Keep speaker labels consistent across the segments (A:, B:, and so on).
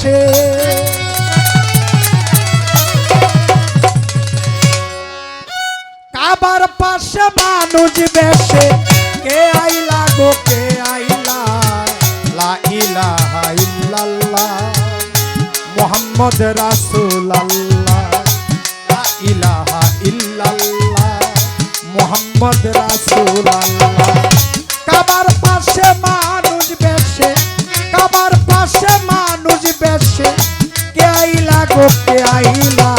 A: বেশে কাবার পাশে মানুষ বেশে, কে আইলা গো, কে আইলা? ইলাহা মুহাম্মদ রাসূলুল্লাহ। লা ইলাহা ইল্লাল্লাহ, মুহাম্মদ রাসূলুল্লাহ। কাবার পাশে মানুষ বেশে গো আইলা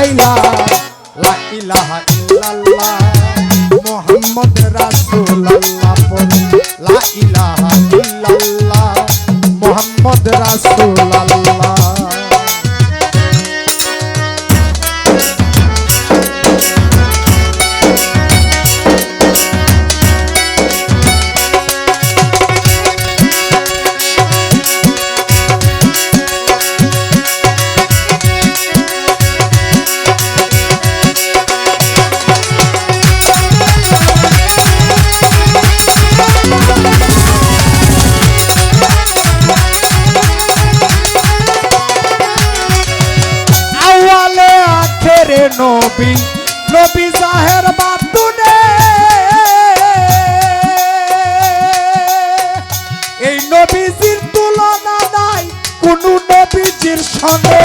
A: পাঠাইলা লা ইলাহা ইল্লাল্লাহ মোহাম্মদ রাসূলুল্লাহ পড়ে। লা ইলাহা ইল্লাল্লাহ মোহাম্মদ রাসূলুল্লাহ। নবী নবী সাহের বাতুনে। এই নবীজির তুলনা নাই কোন নবীজির সঙ্গে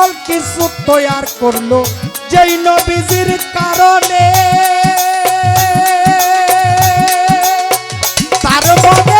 A: সকল কিছু তৈয়ার করল। যেই নবীজির কারণে। তার মনে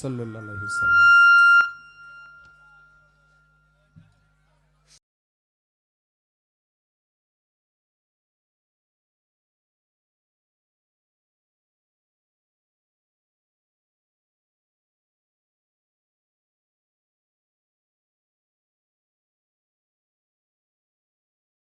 A: সাল্লাল্লাহু সাল্লাম